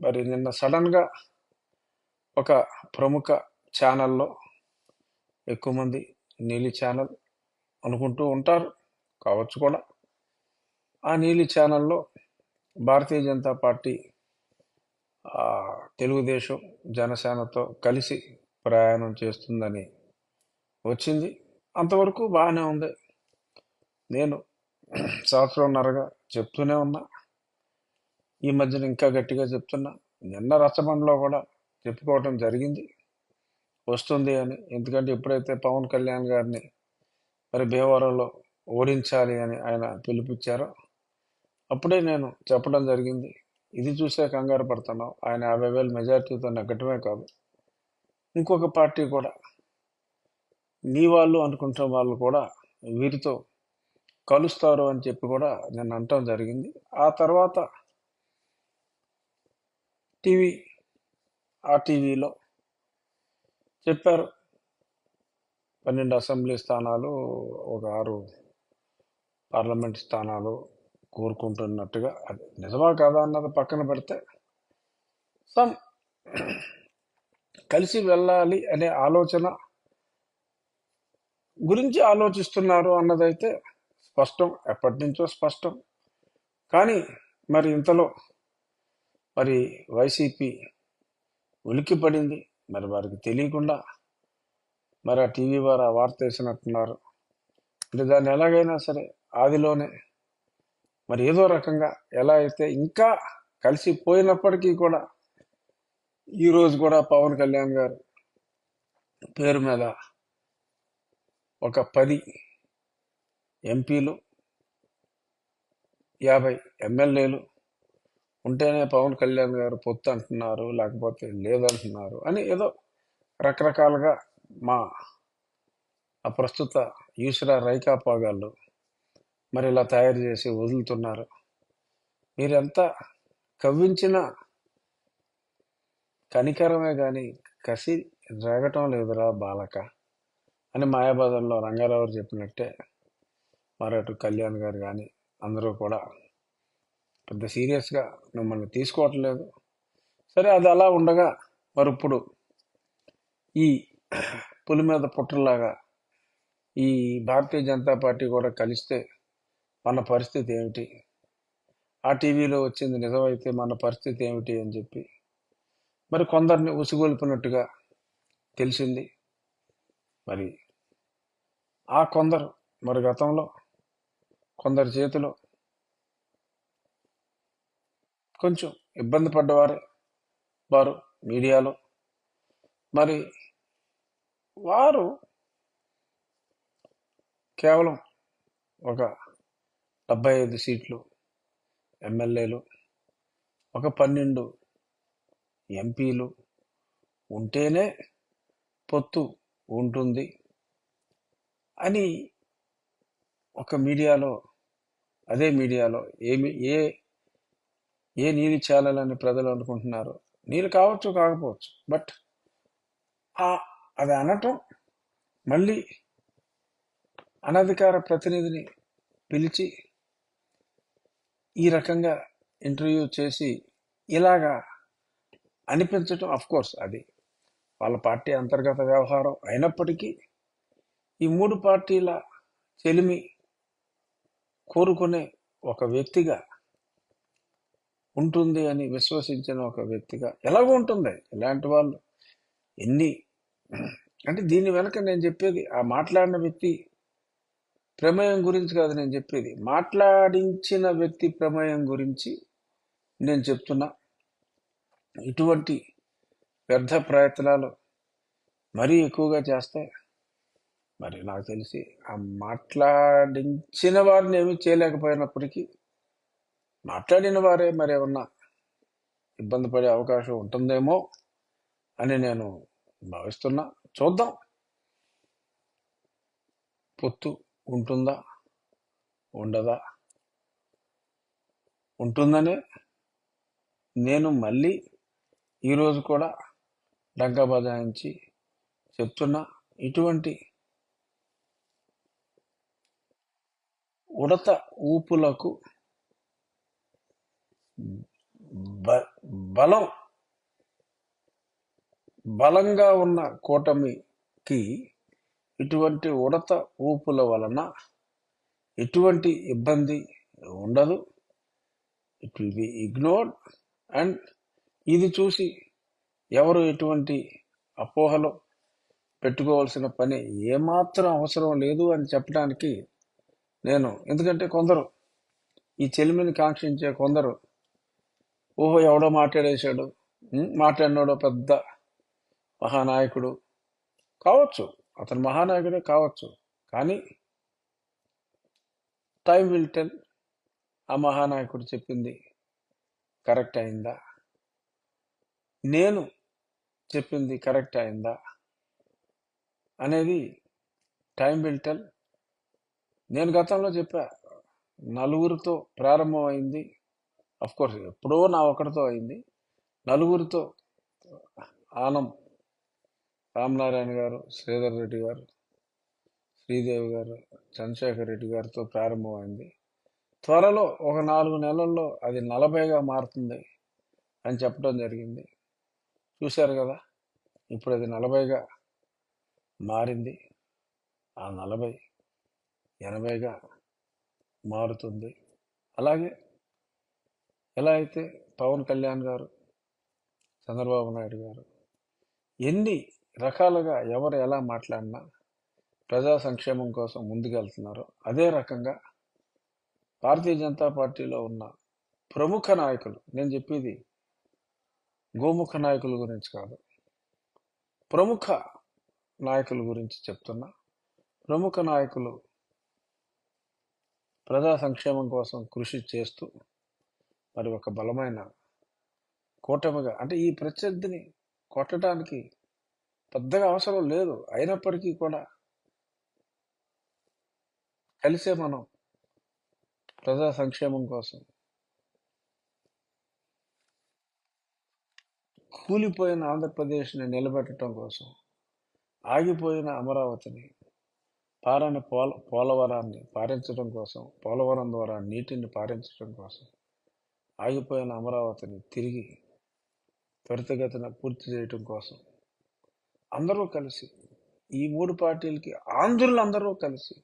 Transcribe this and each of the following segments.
మరి నిన్న సడన్గా ఒక ప్రముఖ ఛానల్లో ఎక్కువ మంది నీలి ఛానల్ అనుకుంటూ ఉంటారు కావచ్చు కూడా. ఆ నీలి ఛానల్లో భారతీయ జనతా పార్టీ తెలుగుదేశం జనసేనతో కలిసి ప్రయాణం చేస్తుందని వచ్చింది. అంతవరకు బాగానే ఉంది. నేను సంవత్సరంన్నరగా చెప్తూనే ఉన్నా. ఈ మధ్యన ఇంకా గట్టిగా చెప్తున్నా. నిన్న రచ్చబండలో కూడా చెప్పుకోవటం జరిగింది. వస్తుంది అని. ఎందుకంటే ఎప్పుడైతే పవన్ కళ్యాణ్ గారిని మరి భీమవరంలో ఓడించాలి అని ఆయన పిలుపుచ్చారో అప్పుడే నేను చెప్పడం జరిగింది. ఇది చూసే కంగారు పడుతున్నాం ఆయన యాభై వేల మెజార్టీతో నెగ్గటమే కాదు. ఇంకొక పార్టీ కూడా. నీ వాళ్ళు అనుకుంటున్న వాళ్ళు కూడా వీరితో కలుస్తారు అని చెప్పి కూడా నేను అనటం జరిగింది. ఆ తర్వాత టీవీ ఆ టీవీలో చెప్పారు. పన్నెండు అసెంబ్లీ స్థానాలు ఒక ఆరు పార్లమెంట్ స్థానాలు కోరుకుంటున్నట్టుగా అది నిజమా కాదా అన్నది పక్కన పెడితే సమ్ కలిసి వెళ్ళాలి అనే ఆలోచన గురించి ఆలోచిస్తున్నారు అన్నదైతే స్పష్టం ఎప్పటి నుంచో స్పష్టం. కానీ మరి ఇంతలో మరి వైసీపీ ఉలిక్కి పడింది మరి వారికి తెలియకుండా మరి ఆ టీవీ వారు ఆ వార్త వేసినట్టున్నారు. అంటే దాన్ని ఎలాగైనా సరే ఆదిలోనే మరి ఏదో రకంగా ఎలా అయితే ఇంకా కలిసిపోయినప్పటికీ కూడా ఈరోజు కూడా పవన్ కళ్యాణ్ గారు పేరు మీద ఒక పది ఎంపీలు యాభై ఎమ్మెల్యేలు ఉంటేనే పవన్ కళ్యాణ్ గారు పొత్తు అంటున్నారు లేకపోతే లేదంటున్నారు అని ఏదో రకరకాలుగా మా ఆ ప్రస్తుత ఈశ్వర రైకా పాగాళ్ళు మరి ఇలా తయారు చేసి వదులుతున్నారు. మీరెంత కవ్వించిన కనికరమే కానీ కసి రేగటం లేదురా బాలక అని మాయాబాదంలో రంగారావు చెప్పినట్టే మరి అటు కళ్యాణ్ గారు కానీ అందరూ కూడా పెద్ద సీరియస్గా మిమ్మల్ని తీసుకోవట్లేదు. సరే అది అలా ఉండగా మరి ఇప్పుడు ఈ పులి మీద పుట్టలాగా ఈ భారతీయ జనతా పార్టీ కూడా కలిస్తే మన పరిస్థితి ఏమిటి? ఆ టీవీలో వచ్చింది నిజమైతే మన పరిస్థితి ఏమిటి అని చెప్పి మరి కొందరిని ఉసిగొల్పినట్టుగా తెలిసింది. మరి ఆ కొందరు మరి గతంలో కొందరి చేతిలో కొంచెం ఇబ్బంది పడ్డవారే వారు మీడియాలో. మరి వారు కేవలం ఒక డెబ్బై ఐదు సీట్లు ఎమ్మెల్యేలు ఒక పన్నెండు ఎంపీలు ఉంటేనే పొత్తు ఉంటుంది అని ఒక మీడియాలో అదే మీడియాలో ఏమి ఏ ఏ నీళ్ళు చేయాలని ప్రజలు అనుకుంటున్నారు. నీళ్ళు కావచ్చు కాకపోవచ్చు. బట్ ఆ అది అనటం మళ్ళీ అనధికార ప్రతినిధిని పిలిచి ఈ రకంగా ఇంటర్వ్యూ చేసి ఇలాగా అనిపించటం అఫ్ కోర్స్ అది వాళ్ళ పార్టీ అంతర్గత వ్యవహారం అయినప్పటికీ ఈ మూడు పార్టీల చెలిమి కోరుకునే ఒక వ్యక్తిగా ఉంటుంది అని విశ్వసించిన ఒక వ్యక్తిగా ఎలాగో ఉంటుంది. ఇలాంటి వాళ్ళు ఎన్ని అంటే దీని వెనక నేను చెప్పేది ఆ మాట్లాడిన వ్యక్తి ప్రమేయం గురించి కాదు నేను చెప్పేది. మాట్లాడించిన వ్యక్తి ప్రమేయం గురించి నేను చెప్తున్నా. ఇటువంటి వ్యర్థ ప్రయత్నాలు మరీ ఎక్కువగా చేస్తే మరి నాకు తెలిసి ఆ మాట్లాడించిన వారిని ఏమీ చేయలేకపోయినప్పటికీ మాట్లాడిన వారే మరేమన్నా ఇబ్బంది పడే అవకాశం ఉంటుందేమో అని నేను భావిస్తున్నా. చూద్దాం. పొత్తు ఉంటుందా? ఉండదా? ఉంటుందనే నేను మళ్ళీ ఈరోజు కూడా డంకా బజాయించి చెప్తున్నా. ఇటువంటి ఉడత ఊపులకు బలం బలంగా ఉన్న కూటమికి ఇటువంటి ఉడత ఊపుల వలన ఎటువంటి ఇబ్బంది ఉండదు. It will be ignored and ఇది చూసి ఎవరు ఎటువంటి అపోహలు పెట్టుకోవాల్సిన పని ఏమాత్రం అవసరం లేదు అని చెప్పడానికి నేను ఎందుకంటే కొందరు ఈ చెలిమిని కాంక్షించే కొందరు ఓహో ఎవడో మాట్లాడేశాడు. మాట్లాడినోడో పెద్ద మహానాయకుడు. కావచ్చు అతను మహానాయకుడే కావచ్చు. కానీ టైం విల్ టెల్. ఆ మహానాయకుడు చెప్పింది కరెక్ట్ అయిందా? నేను చెప్పింది కరెక్ట్ అయిందా? అనేది టైం విల్ టెల్. నేను గతంలో చెప్పా నలుగురితో ప్రారంభమైంది కోర్స్ ఎప్పుడో నా ఒకరితో అయింది. నలుగురితో ఆనం రామనారాయణ గారు శ్రీధర్ రెడ్డి గారు శ్రీదేవి గారు చంద్రశేఖర్ రెడ్డి గారితో ప్రారంభమైంది త్వరలో ఒక నాలుగు నెలల్లో అది నలభైగా మారుతుంది అని చెప్పడం జరిగింది. చూశారు కదా ఇప్పుడు అది నలభైగా మారింది. ఆ నలభై ఎనభైగా మారుతుంది. అలాగే ఎలా అయితే పవన్ కళ్యాణ్ గారు చంద్రబాబు నాయుడు గారు ఎన్ని రకాలుగా ఎవరు ఎలా మాట్లాడినా ప్రజా సంక్షేమం కోసం ముందుకెళ్తున్నారో అదే రకంగా భారతీయ జనతా పార్టీలో ఉన్న ప్రముఖ నాయకులు నేను చెప్పేది గోముఖ నాయకుల గురించి కాదు ప్రముఖ నాయకుల గురించి చెప్తున్నా. ప్రముఖ నాయకులు ప్రజా సంక్షేమం కోసం కృషి చేస్తూ మరి ఒక బలమైన కూటమిగా అంటే ఈ ప్రత్యర్థిని కొట్టడానికి పెద్దగా అవసరం లేదు. అయినప్పటికీ కూడా కలిసే మనం ప్రజా సంక్షేమం కోసం కూలిపోయిన ఆంధ్రప్రదేశ్ని నిలబెట్టడం కోసం ఆగిపోయిన అమరావతిని పారని పోల పోలవరాన్ని పారించడం కోసం పోలవరం ద్వారా నీటిని పారించడం కోసం ఆగిపోయిన అమరావతిని తిరిగి త్వరితగతిన పూర్తి చేయటం కోసం అందరూ కలిసి ఈ మూడు పార్టీలకి ఆంధ్రులందరూ కలిసి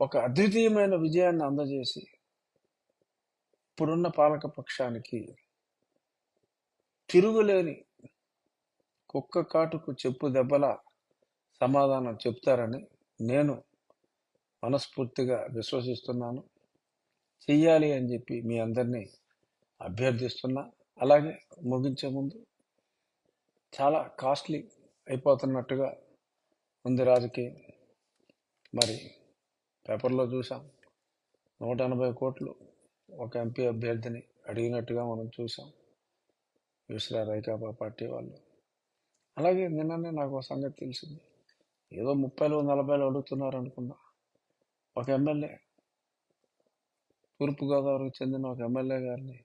ఒక అద్వితీయమైన విజయాన్ని అందజేసి ఇప్పుడున్న పాలక పక్షానికి తిరుగులేని కుక్క కాటుకు చెప్పు దెబ్బల సమాధానం చెప్తారని నేను మనస్ఫూర్తిగా విశ్వసిస్తున్నాను. చెయ్యాలి అని చెప్పి మీ అందరినీ అభ్యర్థిస్తున్నా. అలాగే ముగించే ముందు చాలా కాస్ట్లీ అయిపోతున్నట్టుగా ఉంది రాజకీయం. మరి పేపర్లో చూసాం నూట ఎనభై కోట్లు ఒక ఎంపీ అభ్యర్థిని అడిగినట్టుగా మనం చూసాం యూసరా రైకాపా పార్టీ వాళ్ళు. అలాగే నిన్ననే నాకు ఒక సంగతి తెలిసింది. ఏదో ముప్పైలో నలభైలో అడుగుతున్నారు అనుకున్నా. ఒక ఎమ్మెల్యే తూర్పుగోదావరికి చెందిన ఒక ఎమ్మెల్యే గారిని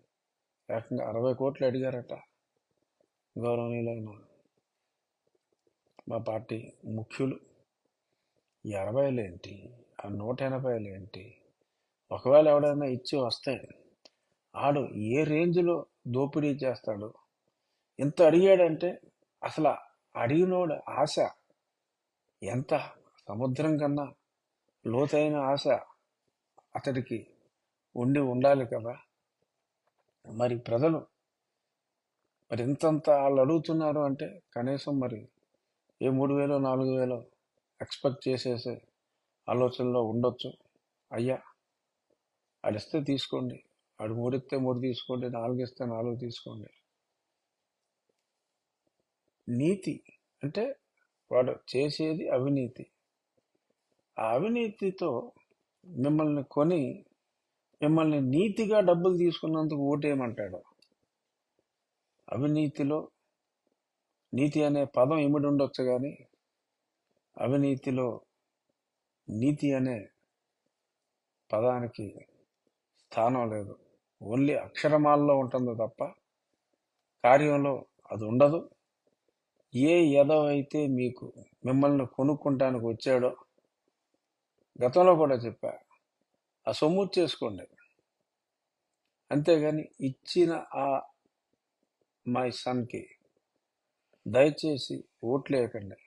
ఏకంగా అరవై కోట్లు అడిగారట. గౌరవనీయులైన మా పార్టీ ముఖ్యులు. ఈ అరవైలు ఏంటి ఆ నూట ఎనభైలు ఏంటి ఒకవేళ ఎవడైనా ఇచ్చి వస్తే ఆడు ఏ రేంజ్లో దోపిడీ చేస్తాడు? ఎంత అడిగాడంటే అసలు అడిగినోడు ఆశ ఎంత? సముద్రం కన్నా లోతైన ఆశ అతడికి ఉండి ఉండాలి కదా. మరి ప్రజలు మరి ఇంతంత వాళ్ళు అడుగుతున్నారు అంటే కనీసం మరి ఏ మూడు వేలో నాలుగు వేలో ఎక్స్పెక్ట్ చేసేసే ఆలోచనలో ఉండొచ్చు. అయ్యా అడిస్తే తీసుకోండి. ఆడు మూడిస్తే మూడు తీసుకోండి నాలుగు ఇస్తే నాలుగు తీసుకోండి. నీతి అంటే వాడు చేసేది అవినీతి. ఆ అవినీతితో మిమ్మల్ని కొని మిమ్మల్ని నీతిగా డబ్బులు తీసుకున్నందుకు ఓటేయమంటాడు. అవినీతిలో నీతి అనే పదం ఇమిడి ఉండొచ్చు కానీ అవినీతిలో నీతి అనే పదానికి స్థానం లేదు. ఓన్లీ అక్షరమాల్లో ఉంటుంది తప్ప కార్యంలో అది ఉండదు. ఏ ఎదవ అయితే మీకు మిమ్మల్ని కొనుక్కుంటానికి వచ్చాడో గతంలో కూడా చెప్పా ఆ సొమ్ము చేసుకోండి అంతేగాని ఇచ్చిన ఆ మై సన్కి దయచేసి ఓట్లేయకండి.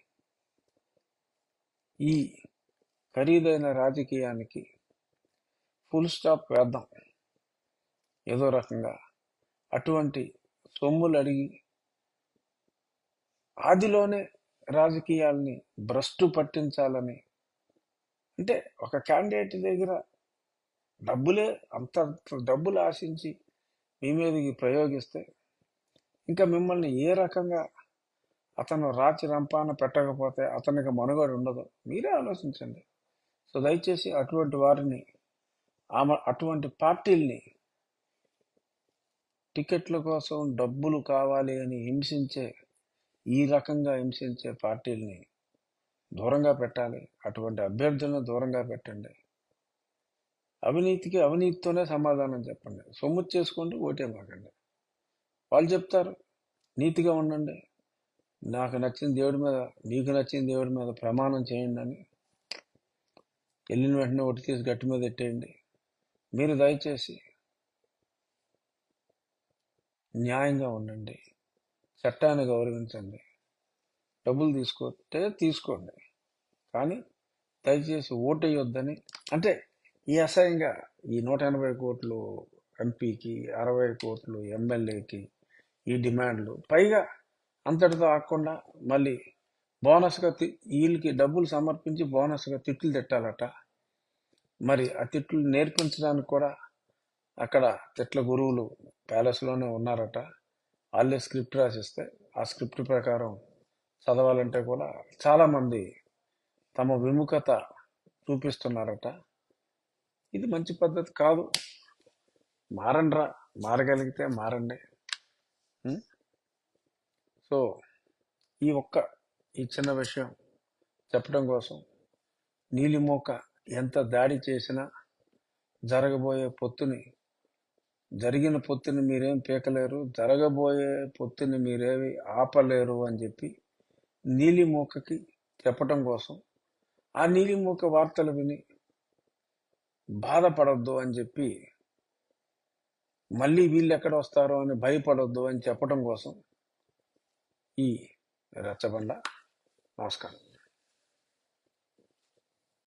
ఈ ఖరీదైన రాజకీయానికి ఫుల్ స్టాప్ వేద్దాం. ఏదో రకంగా అటువంటి సొమ్ములు అడిగి ఆదిలోనే రాజకీయాల్ని భ్రష్టు పట్టించాలని అంటే ఒక క్యాండిడేట్ దగ్గర డబ్బులే అంత డబ్బులు ఆశించి మీ మీదకి ప్రయోగిస్తే ఇంకా మిమ్మల్ని ఏ రకంగా అతను రాచి రంపాన పెట్టకపోతే అతనికి మనుగడ ఉండదు. మీరే ఆలోచించండి. సో దయచేసి అటువంటి వారిని ఆమె అటువంటి పార్టీల్ని టికెట్ల కోసం డబ్బులు కావాలి అని హింసించే ఈ రకంగా హింసించే పార్టీల్ని దూరంగా పెట్టాలి. అటువంటి అభ్యర్థులను దూరంగా పెట్టండి. అవినీతికి అవినీతితోనే సమాధానం చెప్పండి. సొమ్ము చేసుకోండి ఓటే మాకండి. వాళ్ళు చెప్తారు నీతిగా ఉండండి. నాకు నచ్చిన దేవుడి మీద నీకు నచ్చిన దేవుడి మీద ప్రమాణం చేయండి అని. వెళ్ళిన వెంటనే ఒకటి తీసి గట్టి మీద పెట్టేయండి మీరు దయచేసి న్యాయంగా ఉండండి. చట్టాన్ని గౌరవించండి. డబ్బులు తీసుకుంటే తీసుకోండి. కానీ దయచేసి ఓటేయొద్దని అంటే ఈ అసహ్యంగా ఈ నూట ఎనభై కోట్లు ఎంపీకి అరవై కోట్లు ఎమ్మెల్యేకి ఈ డిమాండ్లు. పైగా అంతటితో ఆకుండా మళ్ళీ బోనస్గా తి- వీళ్ళకి డబ్బులు సమర్పించి బోనస్గా తిట్లు తిట్టాలట. మరి ఆ తిట్లు నేర్పించడానికి కూడా అక్కడ తిట్ల గురువులు ప్యాలెస్లోనే ఉన్నారట. వాళ్ళే స్క్రిప్ట్ రాసిస్తే ఆ స్క్రిప్ట్ ప్రకారం చదవాలంటే కూడా చాలామంది తమ విముఖత చూపిస్తున్నారట. ఇది మంచి పద్ధతి కాదు. మారండ్రా. మారగలిగితే మారండి. సో ఈ ఒక్క ఈ చిన్న విషయం చెప్పడం కోసం నీలిమోక ఎంత దాడి చేసినా జరగబోయే పొత్తుని జరిగిన పొత్తుని మీరేం పీకలేరు జరగబోయే పొత్తుని మీరేమి ఆపలేరు అని చెప్పి నీలిమూకకి చెప్పటం కోసం ఆ నీలిమూక వార్తలు విని బాధపడొద్దు అని చెప్పి మళ్ళీ వీళ్ళు ఎక్కడ వస్తారో అని భయపడొద్దు అని చెప్పడం కోసం ఈ రచ్చబండ నమస్కారం.